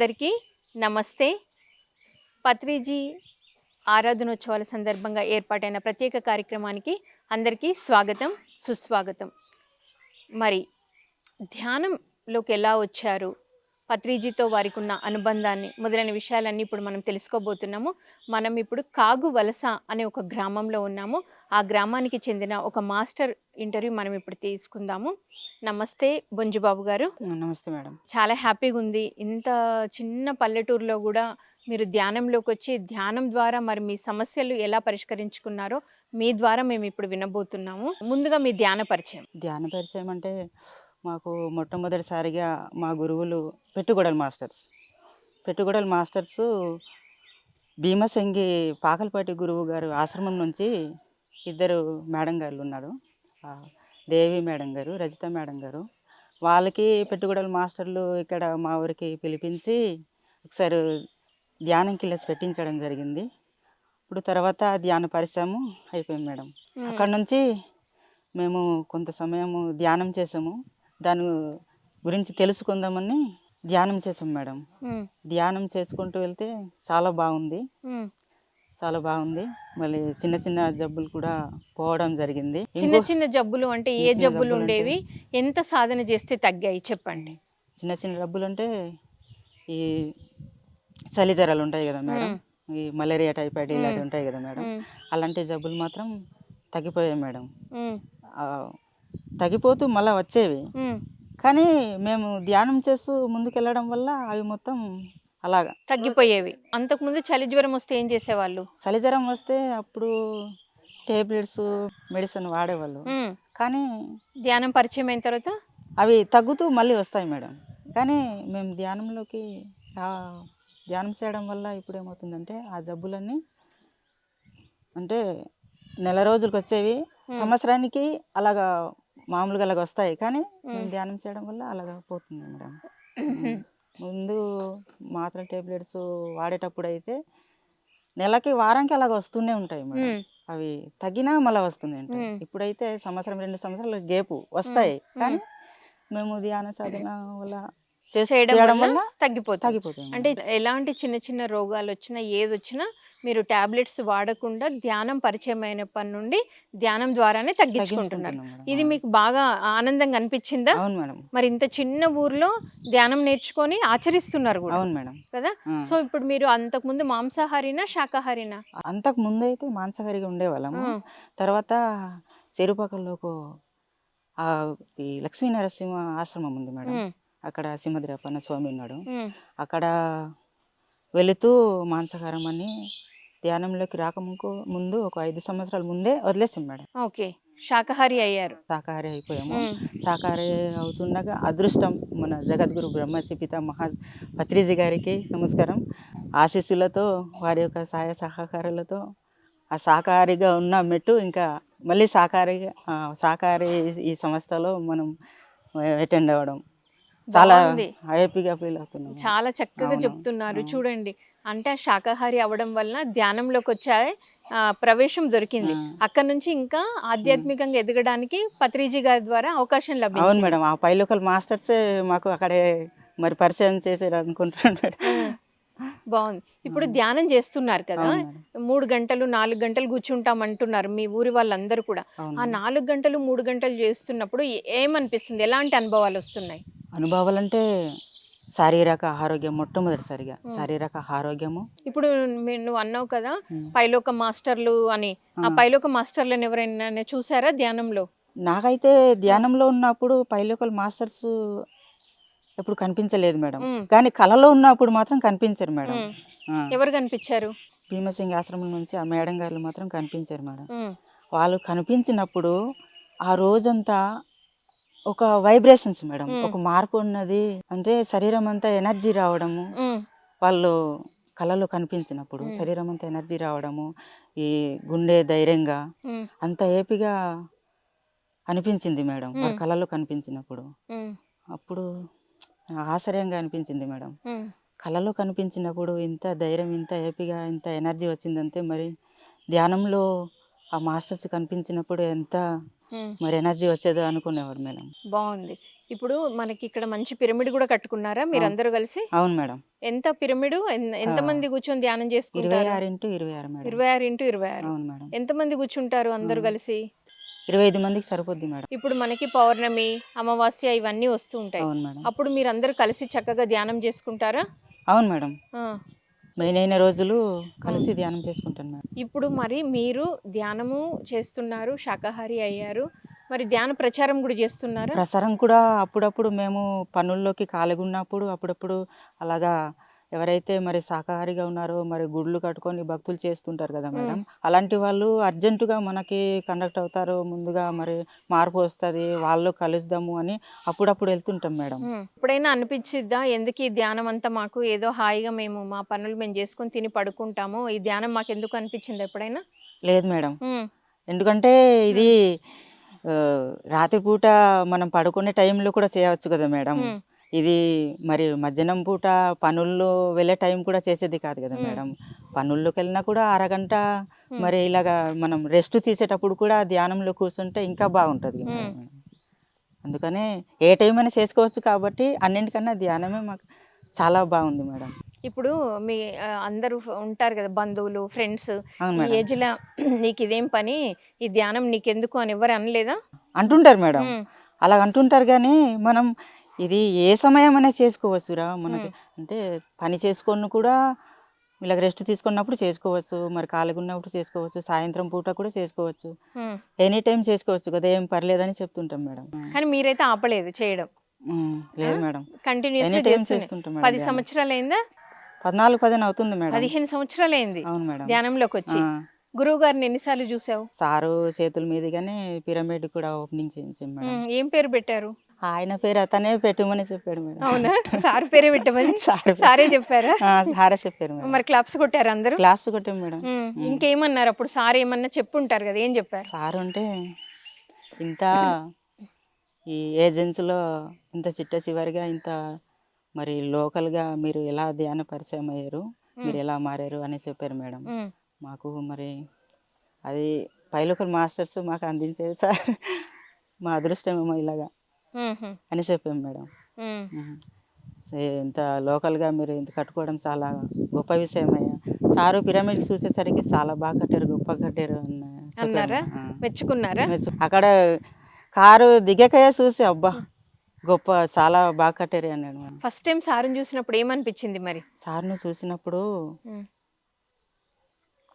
అందరికీ నమస్తే. పత్రిజీ ఆరాధనోత్సవాల సందర్భంగా ఏర్పాటైన ప్రత్యేక కార్యక్రమానికి అందరికీ స్వాగతం సుస్వాగతం. మరి ధ్యానంలోకి ఎలా వచ్చారు? పత్రిజీతో వారికి ఉన్న అనుబంధాన్ని మొదలైన విషయాలన్నీ ఇప్పుడు మనం తెలుసుకోబోతున్నాము. మనం ఇప్పుడు కాగు వలస అనే ఒక గ్రామంలో ఉన్నాము. ఆ గ్రామానికి చెందిన ఒక మాస్టర్ ఇంటర్వ్యూ మనం ఇప్పుడు తీసుకుందాము. నమస్తే బొంజుబాబు గారు. నమస్తే మేడం. చాలా హ్యాపీగా ఉంది. ఇంత చిన్న పల్లెటూరులో కూడా మీరు ధ్యానంలోకి వచ్చి ధ్యానం ద్వారా మరి మీ సమస్యలు ఎలా పరిష్కరించుకున్నారో మీ ద్వారా మేము ఇప్పుడు వినబోతున్నాము. ముందుగా మీ ధ్యాన పరిచయం. ధ్యాన పరిచయం అంటే మాకు మొట్టమొదటిసారిగా మా గురువులు పెట్టుగొడల మాస్టర్స్. పెట్టుగొడల మాస్టర్స్ భీమసంగి పాకలపాటి గురువు గారు ఆశ్రమం నుంచి ఇద్దరు మేడం గారు ఉన్నారు. దేవి మేడం గారు రజిత మేడం గారు. వాళ్ళకి పెట్టుగొడల మాస్టర్లు ఇక్కడ మా ఊరికి పిలిపించి ఒకసారి ధ్యానం కిల్లెస్ పెట్టించడం జరిగింది. ఇప్పుడు తర్వాత ధ్యాన పరిచయం అయిపోయింది మేడం. అక్కడ నుంచి మేము కొంత సమయము ధ్యానం చేసాము. దాని గురించి తెలుసుకుందామని ధ్యానం చేసాం మేడం. ధ్యానం చేసుకుంటూ వెళ్తే చాలా బాగుంది. చాలా బాగుంది. మళ్ళీ చిన్న చిన్న జబ్బులు కూడా పోవడం జరిగింది. చిన్న చిన్న జబ్బులు అంటే ఏ జబ్బులు ఉండేవి? ఎంత సాధన చేస్తే తగ్గాయి చెప్పండి. చిన్న చిన్న జబ్బులు అంటే ఈ చలి జ్వరాలు ఉంటాయి కదా మేడం. ఈ మలేరియా టైఫాయిడ్ ఇలాంటివి. ఉంటాయి కదా మేడం. అలాంటి జబ్బులు మాత్రం తగ్గిపోయాయి మేడం. తగ్గిపోతూ మళ్ళీ వచ్చేవి. కానీ మేము ధ్యానం చేస్తూ ముందుకెళ్ళడం వల్ల అవి మొత్తం అలాగా. తగ్గిపోయేవి. అంతకుముందు చలి జ్వరం వస్తే ఏం చేసేవాళ్ళు? చలి జ్వరం వస్తే అప్పుడు టేబ్లెట్స్ మెడిసిన్ వాడేవాళ్ళు. కానీ ధ్యానం పరిచయం అయిన తర్వాత? అవి తగ్గుతూ మళ్ళీ వస్తాయి మేడం. కానీ మేము ధ్యానంలోకి ధ్యానం చేయడం వల్ల ఇప్పుడు ఏమవుతుందంటే ఆ జబ్బులన్నీ అంటే నెల రోజులకు వచ్చేవి సంవత్సరానికి అలాగా మామూలుగా అలాగ వస్తాయి. కానీ మేము. ధ్యానం చేయడం వల్ల అలాగా పోతుంది మేడం. ముందు మాత్ర టాబ్లెట్స్ వాడేటప్పుడు అయితే నెలకి వారానికి అలాగ వస్తూనే ఉంటాయి మేడం. అవి తగ్గినా మళ్ళీ వస్తుంది. ఇప్పుడైతే సంవత్సరం రెండు సంవత్సరాలు గేపు వస్తాయి. కానీ మేము. ధ్యాన సాధన వల్ల చేస్- చేయడం చేయడం వల్ల వల్ల తగ్గిపోతుంది. తగ్గిపోతుంది అంటే ఎలాంటి చిన్న చిన్న రోగాలు వచ్చినా ఏది వచ్చినా మీరు టాబ్లెట్స్ వాడకుండా ధ్యానం పరిచయం అయినప్పటి నుండి ధ్యానం ద్వారానే తగ్గించుకుంటున్నారు. ఇది మీకు బాగా ఆనందంగా అనిపించిందా? అవును మేడం. మరి ఇంత చిన్న ఊర్లో ధ్యానం నేర్చుకొని ఆచరిస్తున్నారు కూడా అవును మేడం. కదా. సో ఇప్పుడు మీరు అంతకుముందు మాంసాహారినా శాకాహారినా? అంతకు ముందు అయితే మాంసాహారిగా ఉండేవాళ్ళము. తర్వాత చెరుపక్కల్లోకి ఆ ఈ లక్ష్మీ నరసింహ ఆశ్రమం ఉంది మేడం. అక్కడ సింహద్రపన్న స్వామి ఉన్నాడు. అక్కడ వెళుతూ మాంసాహారం అని ధ్యానంలోకి రాకముందు ముందు ఒక ఐదు సంవత్సరాల ముందే వదిలేసాం మేడం. ఓకే. శాకాహారి అయ్యారు. శాకాహారి అయిపోయాము. శాకాహారి అవుతుండగా అదృష్టం మన జగద్గురు బ్రహ్మశ్రీ పిత మహా పత్రిజీ గారికి నమస్కారం. ఆశీస్సులతో వారి యొక్క సహాయ సహకారాలతో ఆ శాకాహారిగా ఉన్న మెట్టు ఇంకా మళ్ళీ శాకాహారిగా ఆ, శాకాహారి ఈ సంస్థలో మనం అటెండ్ అవ్వడం. చాలా. హ్యాపీగా ఫీల్ చాలా చక్కగా అవును, చెప్తున్నారు. అవును. చూడండి అంటే ఆ శాకాహారి అవ్వడం వలన ధ్యానంలోకి వచ్చే ఆ, ప్రవేశం దొరికింది. అక్కడ నుంచి ఇంకా ఆధ్యాత్మికంగా ఎదగడానికి పత్రిజీ గారి ద్వారా అవకాశం అవును లభించింది మేడం ఆ పైలోకల్ మాస్టర్సే మాకు అక్కడే మరి పరిచయం చేసారు అనుకుంటున్నాడు బాగుంది. ఇప్పుడు అవును. ధ్యానం చేస్తున్నారు కదా. అవును మేడం. గంటలు నాలుగు గంటలు కూర్చుంటాం అంటున్నారు మీ ఊరి వాళ్ళందరూ కూడా. అవును ఆ నాలుగు గంటలు మూడు గంటలు చేస్తున్నప్పుడు ఏమనిపిస్తుంది? ఎలాంటి అనుభవాలు వస్తున్నాయి? అనుభవాలు అంటే శారీరక ఆరోగ్యం మొట్టమొదటిసారిగా. శారీరక ఆరోగ్యము. ఇప్పుడు నువ్వు అన్నావు కదా. పైలోక మాస్టర్లు అని. ఆ. పైలోక మాస్టర్లను ఎవరైనా చూసారా ధ్యానంలో? నాకైతే ధ్యానంలో ఉన్నప్పుడు పైలోకల్ మాస్టర్స్ ఎప్పుడు కనిపించలేదు మేడం. కానీ కళలో ఉన్నప్పుడు మాత్రం కనిపించారు మేడం. ఎవరు కనిపించారు? భీమసింగ్ ఆశ్రమం నుంచి ఆ మేడం గారు మాత్రం కనిపించారు మేడం. వాళ్ళు కనిపించినప్పుడు ఆ రోజంతా ఒక వైబ్రేషన్స్ మేడం. ఒక మార్పు ఉన్నది అంటే శరీరం అంతా ఎనర్జీ రావడము. వాళ్ళు కళలో కనిపించినప్పుడు. శరీరం అంతా ఎనర్జీ రావడము ఈ గుండె ధైర్యంగా అంత ఏపిగా అనిపించింది మేడం. కళలో కనిపించినప్పుడు. అప్పుడు ఆశ్చర్యంగా అనిపించింది మేడం. కళలో కనిపించినప్పుడు ఇంత ధైర్యం ఇంత ఏపిగా ఇంత ఎనర్జీ వచ్చిందంటే మరి ధ్యానంలో ఆ మాస్టర్స్ కనిపించినప్పుడు ఎంత మరి ఎనర్జీ వచ్చేదో అనుకునేవారు మేడం. బాగుంది. ఇప్పుడు మనకి ఇక్కడ మంచి పిరమిడ్ కూడా కట్టుకున్నారా? మీరు అందరూ కలిసి? అవును మేడం. ఎంత పిరమిడ్? ఎంత మంది కూర్చొని ధ్యానం ఇరవై చేసుకుంటారు ఆరు ఇంటూ ఇరవై ఆరు మేడం. ఇరవై ఆరు ఇంటూ ఇరవై ఆరు. అవును మేడం. ఎంత మంది కూర్చుంటారు అందరూ. కలిసి? ఇరవై ఐదు మందికి సరిపోద్ది మేడం. ఇప్పుడు మనకి పౌర్ణమి అమావాస్య ఇవన్నీ వస్తూ ఉంటాయి. అవును మేడం. అప్పుడు మీరు అందరూ కలిసి చక్కగా ధ్యానం చేసుకుంటారా? అవును మేడం. మెయిన్ రోజులు కలిసి ధ్యానం చేసుకుంటాను మేడం. ఇప్పుడు మరి మీరు ధ్యానము చేస్తున్నారు శాకాహారి అయ్యారు. మరి ధ్యాన ప్రచారం కూడా చేస్తున్నారా? ప్రసారం కూడా అప్పుడప్పుడు మేము పనుల్లోకి ఖాళీగా ఉన్నప్పుడు అప్పుడప్పుడు అలాగా ఎవరైతే మరి శాకాహారిగా ఉన్నారో మరి గుడ్లు కట్టుకొని భక్తులు చేస్తుంటారు కదా మేడం. అలాంటి వాళ్ళు అర్జెంటుగా మనకి కండక్ట్ అవుతారు ముందుగా మరి మార్పు వస్తుంది వాళ్ళు కలుద్దాము అని అప్పుడప్పుడు వెళ్తుంటాం మేడం. ఎప్పుడైనా అనిపించిద్దా ఎందుకు ఈ ధ్యానం అంతా మాకు ఏదో హాయిగా మేము మా పనులు మేము చేసుకొని తిని పడుకుంటాము ఈ ధ్యానం మాకు ఎందుకు అనిపించింది ఎప్పుడైనా? లేదు మేడం. ఎందుకంటే ఇది రాత్రిపూట మనం పడుకునే టైంలో కూడా చేయవచ్చు కదా మేడం. ఇది మరి మధ్యాహ్నం పూట పనుల్లో వెళ్ళే టైం కూడా చేసేది కాదు కదా. మేడం. పనుల్లోకి వెళ్ళినా కూడా అరగంట. మరి ఇలాగా మనం రెస్ట్ తీసేటప్పుడు కూడా ధ్యానంలో కూర్చుంటే ఇంకా బాగుంటుంది. అందుకనే ఏ టైం అయినా చేసుకోవచ్చు కాబట్టి అన్నింటికన్నా ధ్యానమే మాకు చాలా బాగుంది మేడం. ఇప్పుడు మీ అందరూ ఉంటారు కదా బంధువులు ఫ్రెండ్స్ అవును ఈ మేడం. ఏజ్లో నీకు ఇదేం పని? ఈ ధ్యానం నీకెందుకు అని ఎవరు అనలేదా? అంటుంటారు మేడం. అలా అంటుంటారు కానీ మనం ఇది ఏ సమయం అనేది చేసుకోవచ్చురా మనకి. అంటే పని చేసుకొని కూడా ఇలా రెస్ట్ తీసుకున్నప్పుడు చేసుకోవచ్చు మరి ఖాళీగా ఉన్నప్పుడు చేసుకోవచ్చు సాయంత్రం పూట కూడా చేసుకోవచ్చు. ఎనీ టైం చేసుకోవచ్చు కదా ఏం పర్లేదని చెప్తుంటాం మేడం. కానీ మీరైతే ఆపలేదు చేయడం. లేదు మేడం. కంటిన్యూస్ ఎనీ టైం చేస్తుంటాం పది. సంవత్సరాలు అయిందా పద్నాలుగు పదిహేను అవుతుంది మేడం. పదిహేను సంవత్సరాలు అయింది అవును మేడం. ధ్యానంలోకి వచ్చి. గురువు గారిని ఎన్నిసార్లు చూసావు? సారు చేతుల మీదుగానే పిరమిడ్ కూడా ఓపెనింగ్ చేయించాం మేడం. ఏం పేరు పెట్టారు? ఆయన పేరు అతనే పెట్టమని చెప్పాడు మేడం. అవునా? సార్ పేరే పెట్టమని? సార్ సారే చెప్పారా? సారే చెప్పారు మేడం. మరి క్లాప్స్ కొట్టారు అందరూ? క్లాస్ కొట్టాం మేడం. ఇంకేమన్నారు అప్పుడు? సార్ ఏమన్నా చెప్పుంటారు కదా ఏం చెప్పారు? సార్ అంటే ఇంత ఈ ఏజెన్సీలో ఇంత చిట్ట చివరిగా ఇంత మరి లోకల్గా మీరు ఎలా ధ్యాన పరిచయం అయ్యారు మీరు ఎలా మారారు అని చెప్పారు మేడం. మాకు మరి అది పైలోకల్ మాస్టర్స్ మాకు అందించేది సార్. మా అదృష్టమేమో ఇలాగా. అని చెప్పాం మేడం. ఇంత లోకల్గా మీరు ఇంత కట్టుకోవడం చాలా గొప్ప విషయం అయ్యా సారు పిరమిడ్ చూసేసరికి చాలా బాగా కట్టారు గొప్ప కట్టారు అన్నారా? మెచ్చుకున్నారా? మెచ్చు- అక్కడ కారు దిగకయే చూసి అబ్బా గొప్ప చాలా బాగా కట్టారు అన్నాడు ఫస్ట్ టైం సార్ని చూసినప్పుడు ఏమనిపించింది మరి? సార్ను చూసినప్పుడు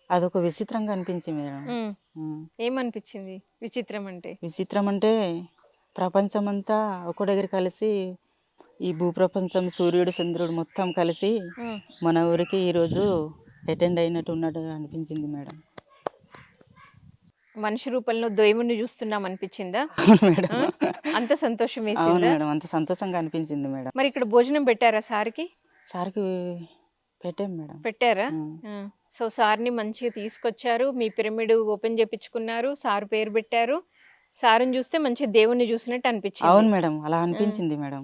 అదొక విచిత్రంగా అనిపించింది మేడం. ఏమనిపించింది? విచిత్రం అంటే? విచిత్రం అంటే ప్రపంచమంతా ఒక దగ్గర కలిసి ఈ భూప్రపంచం సూర్యుడు చంద్రుడు మొత్తం కలిసి మన ఊరికి ఈరోజు అటెండ్ అయినట్టు ఉన్నట్టు అనిపించింది మేడం. మనిషి రూపంలో దైవుని చూస్తున్నాం అనిపించిందా? మేడం? అంత సంతోషం అవును మేడం అంత సంతోషంగా అనిపించింది మేడం. మరి ఇక్కడ భోజనం పెట్టారా సార్కి? సార్కి పెట్టాం మేడం. పెట్టారా. సో సార్ని మంచిగా తీసుకొచ్చారు మీ పిరమిడ్ ఓపెన్ చేపించుకున్నారు సార్ పేరు పెట్టారు. సార్ని చూస్తే మంచి దేవుణ్ణి చూసినట్టు అనిపించింది. అవును మేడం అలా అనిపించింది మేడం.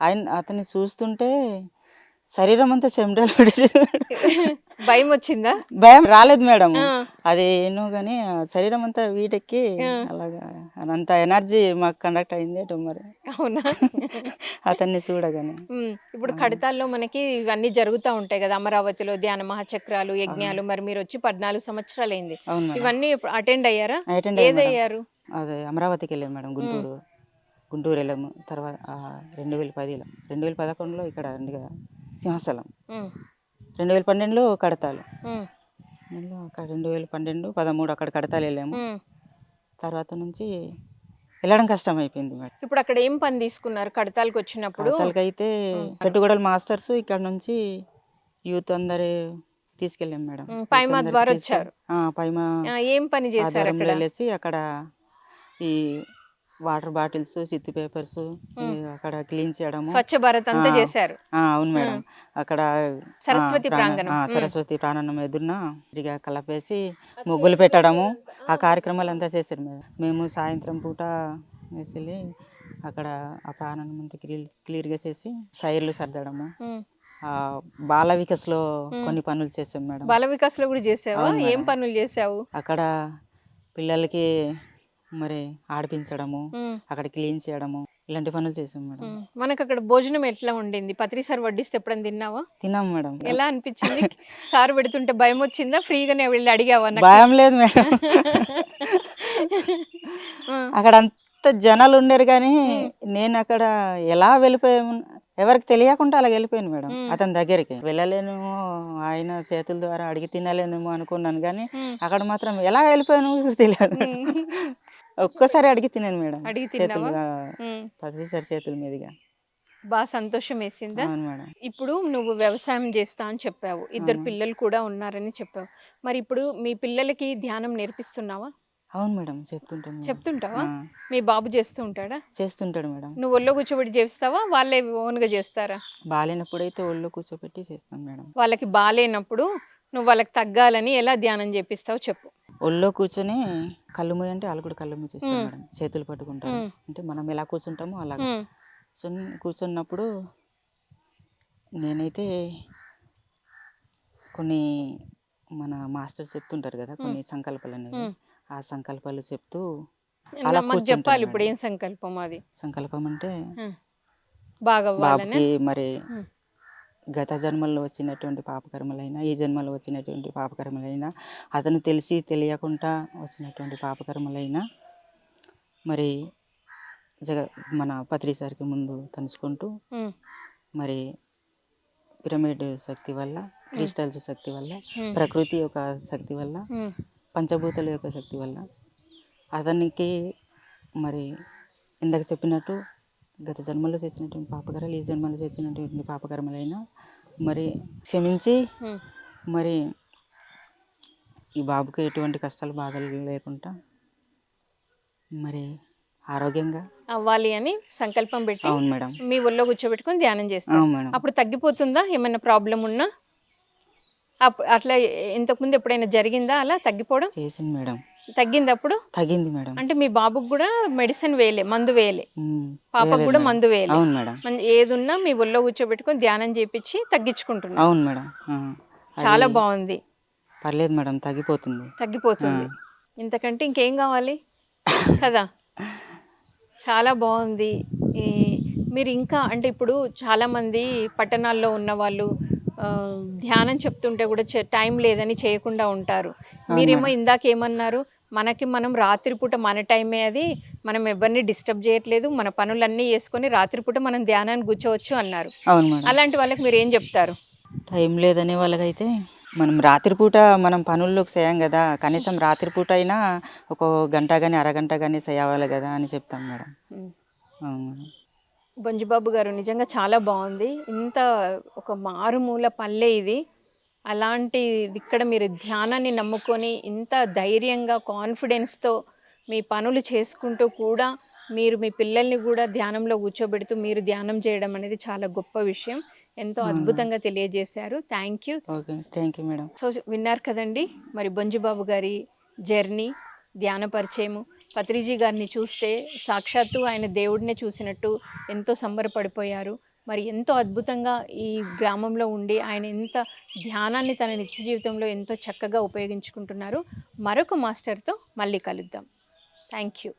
ఆయన అతన్ని చూస్తుంటే శరీరం అంతా చెమటలు భయం వచ్చిందా భయం రాలేదు మేడం. అది ఏనో కానీ ఆ శరీరం అంతా వీటెక్కి. అలాగా అంత ఎనర్జీ మాకు కండక్ట్ అయింది అటు మరి. అవునా? అతన్ని చూడగానే. ఇప్పుడు కడతాల్లో మనకి ఇవన్నీ జరుగుతూ ఉంటాయి కదా అమరావతిలో ధ్యాన మహాచక్రాలు యజ్ఞాలు మరి మీరు వచ్చి పద్నాలుగు సంవత్సరాలు అయింది ఇవన్నీ అటెండ్ అయ్యారా? అటెండ్ అయ్యాం మేడం. ఏదయ్యారు? అదే అమరావతికి వెళ్ళాం మేడం గుంటూరు. గుంటూరు వెళ్ళాము. తర్వాత రెండు వేల పదిలో రెండు వేల పదకొండులో ఇక్కడ సింహాచలం రెండు వేల పన్నెండులో కడతాలు. అక్కడ రెండు వేల పన్నెండు పదమూడు అక్కడ కడతాలు వెళ్ళాము. తర్వాత నుంచి వెళ్ళడం కష్టం అయిపోయింది మేడం. ఇప్పుడు అక్కడ ఏం పని తీసుకున్నారు? కడతాలకు వచ్చినప్పుడు? అయితే పెట్టుగడల మాస్టర్స్ ఇక్కడ నుంచి యూత్ అందరు తీసుకెళ్ళాం మేడం. పైమా ద్వారా వచ్చారు. పైమా ఏం పని చేశారు అక్కడ ఈ వాటర్ బాటిల్స్ సిత్తి పేపర్స్ అక్కడ క్లీన్ చేయడము. స్వచ్ఛ భారత్ అంతా చేశారు. అవును మేడం. అక్కడ సరస్వతి ప్రాణ- ప్రాంగణం. సరస్వతి ప్రాణం ఎదురున ఇదిగా కలపేసి ముగ్గులు పెట్టడము. ఆ కార్యక్రమాలు అంతా చేశారు మేడం. మేము సాయంత్రం పూట వేసి అక్కడ ఆ ప్రాణాన్ని అంతా క్లియర్ క్లియర్గా చేసి షైర్లు సర్దడము. బాల వికస్లో కొన్ని పనులు చేసాం మేడం. బాల వికాస్లో కూడా చేసావా? ఏం. పనులు చేసావు అక్కడ పిల్లలకి మరి ఆడిపించడము అక్కడ క్లీన్ చేయడము ఇలాంటి పనులు చేసాం మేడం. మనకు అక్కడ భోజనం ఎట్లా ఉండింది పత్రి సార్ వడ్డిస్తే ఎప్పుడైనా తిన్నావా? తిన్నాం మేడం. ఎలా అనిపించింది? సార్ పెడుతుంటే భయం వచ్చిందా? ఫ్రీగానే వెళ్ళి అడిగావా? భయం లేదు మేడం. అక్కడ అంత జనాలు ఉండరు కానీ నేను అక్కడ ఎలా వెళ్ళిపోయాను ఎవరికి తెలియకుండా అలా వెళ్ళిపోయాను మేడం. అతని దగ్గరికి. వెళ్ళలేనేమో ఆయన చేతుల ద్వారా అడిగి తినలేనేమో అనుకున్నాను కానీ అక్కడ మాత్రం ఎలా వెళ్ళిపోయాను తెలియదు. ఒక్కసారి అడిగి తినాను మేడం పదిసారి చేతుల మీదుగా. బాగా సంతోషం వేసిందా ఇప్పుడు నువ్వు వ్యవసాయం చేస్తా అని చెప్పావు. ఇద్దరు. పిల్లలు కూడా ఉన్నారని చెప్పావు. మరి ఇప్పుడు మీ పిల్లలకి ధ్యానం నేర్పిస్తున్నావా? అవును మేడం చెప్తుంటాను. చెప్తుంటావా? మీ బాబు చేస్తూ ఉంటాడా? చేస్తుంటాడు మేడం. నువ్వు ఒళ్ళో కూర్చోబెట్టి చేస్తావా? వాళ్ళే ఓన్గా చేస్తారా? బాగాలేనప్పుడు అయితే ఒళ్ళో కూర్చోబెట్టి చేస్తాను మేడం. వాళ్ళకి బాగాలేనప్పుడు నువ్వు వాళ్ళకి తగ్గాలని ఎలా ధ్యానం చేపిస్తావో చెప్పు. ఒళ్ళో కూర్చొని కళ్ళు మూయ అంటే వాళ్ళు కూడా కళ్ళు మ్మ్. మేడం. చేతులు పట్టుకుంటారు. అంటే మనం ఎలా కూర్చుంటామో అలాగా. కూర్చొని కూర్చున్నప్పుడు నేనైతే కొన్ని మన మాస్టర్స్ చెప్తుంటారు కదా కొన్ని సంకల్పాలు అనేవి. ఆ సంకల్పాలు చెప్తూ అలా చెప్పాలి ఇప్పుడు. ఏం సంకల్పం అది? సంకల్పం అంటే బాగా బాబుకి మరి. గత జన్మల్లో వచ్చినటువంటి పాపకర్మలైనా ఈ జన్మలో వచ్చినటువంటి పాపకర్మలైనా అతను తెలిసి తెలియకుండా వచ్చినటువంటి పాపకర్మలైనా మరి జగ మన పత్రి సార్కి ముందు తలుచుకుంటూ మరి పిరమిడ్ శక్తి వల్ల క్రిస్టల్స్ శక్తి వల్ల ప్రకృతి యొక్క శక్తి వల్ల పంచభూతాల యొక్క శక్తి వల్ల అతనికి మరి ఇందాక చెప్పినట్టు గత జన్మలో చేసినటువంటి పాపకర్మలు ఈ జన్మలో చేసినటువంటి పాపకర్మలైనా మరి క్షమించి. మరి ఈ బాబుకి ఎటువంటి కష్టాలు బాధలు లేకుండా మరి ఆరోగ్యంగా అవ్వాలి అని సంకల్పం పెట్టి అవును మేడం. మీ ఒళ్ళో కూర్చోబెట్టుకొని ధ్యానం చేస్తాం. మేడం. అప్పుడు తగ్గిపోతుందా? ఏమైనా ప్రాబ్లం ఉన్నా? అట్లా ఇంతకుముందు ఎప్పుడైనా జరిగిందా అలా తగ్గిపోవడం? చేసింది మేడం. తగ్గింది అప్పుడు తగ్గింది మేడం. అంటే మీ బాబుకు కూడా మెడిసిన్ వేయలే మందు వేయలే? పాపకు కూడా. మందు వేయలే? అవును మేడం. ఏదున్నా మీ ఒళ్ళో కూర్చోబెట్టుకొని ధ్యానం చేపించి తగ్గించుకుంటున్నా అవును మేడం. చాలా బాగుంది. పర్లేదు మేడం తగ్గిపోతుంది. తగ్గిపోతుంది. ఇంతకంటే ఇంకేం కావాలి? కదా. చాలా బాగుంది. మీరు ఇంకా అంటే ఇప్పుడు చాలామంది పట్టణాల్లో ఉన్న వాళ్ళు ధ్యానం చెప్తుంటే కూడా టైం లేదని చేయకుండా ఉంటారు. మీరేమో ఇందాక ఏమన్నారు మనకి మనం రాత్రిపూట మన టైమే అది మనం ఎవరిని డిస్టర్బ్ చేయట్లేదు మన పనులన్నీ చేసుకొని రాత్రిపూట మనం ధ్యానాన్ని కూర్చోవచ్చు అన్నారు. అలాంటి వాళ్ళకి మీరు ఏం చెప్తారు? టైం లేదనే వాళ్ళకైతే మనం రాత్రిపూట మనం పనుల్లోకి చేయం కదా కనీసం రాత్రిపూట అయినా ఒక గంట కానీ అరగంట కానీ చేయాలి కదా అని చెప్తాం మేడం. అవును మేడం. బొంజుబాబు గారు నిజంగా చాలా బాగుంది. ఇంత ఒక మారుమూల పల్లె ఇది. అలాంటి ఇక్కడ మీరు ధ్యానాన్ని నమ్ముకొని ఇంత ధైర్యంగా కాన్ఫిడెన్స్తో మీ పనులు చేసుకుంటూ కూడా మీరు మీ పిల్లల్ని కూడా ధ్యానంలో కూర్చోబెడుతూ మీరు ధ్యానం చేయడం అనేది చాలా గొప్ప విషయం. ఎంతో అద్భుతంగా తెలియజేశారు. Thank you thank you madam so విన్నారు కదండి మరి బొంజుబాబు గారి జర్నీ ధ్యాన పరిచయము. పత్రిజీ గారిని చూస్తే సాక్షాత్తు ఆయన దేవుడినే చూసినట్టు ఎంతో సంబరపడిపోయారు. మరి ఎంతో అద్భుతంగా ఈ గ్రామంలో ఉండి ఆయన ఎంత ధ్యానాన్ని తన నిత్య జీవితంలో ఎంతో చక్కగా ఉపయోగించుకుంటున్నారు. మరొక మాస్టర్తో మళ్ళీ కలుద్దాం. Thank you.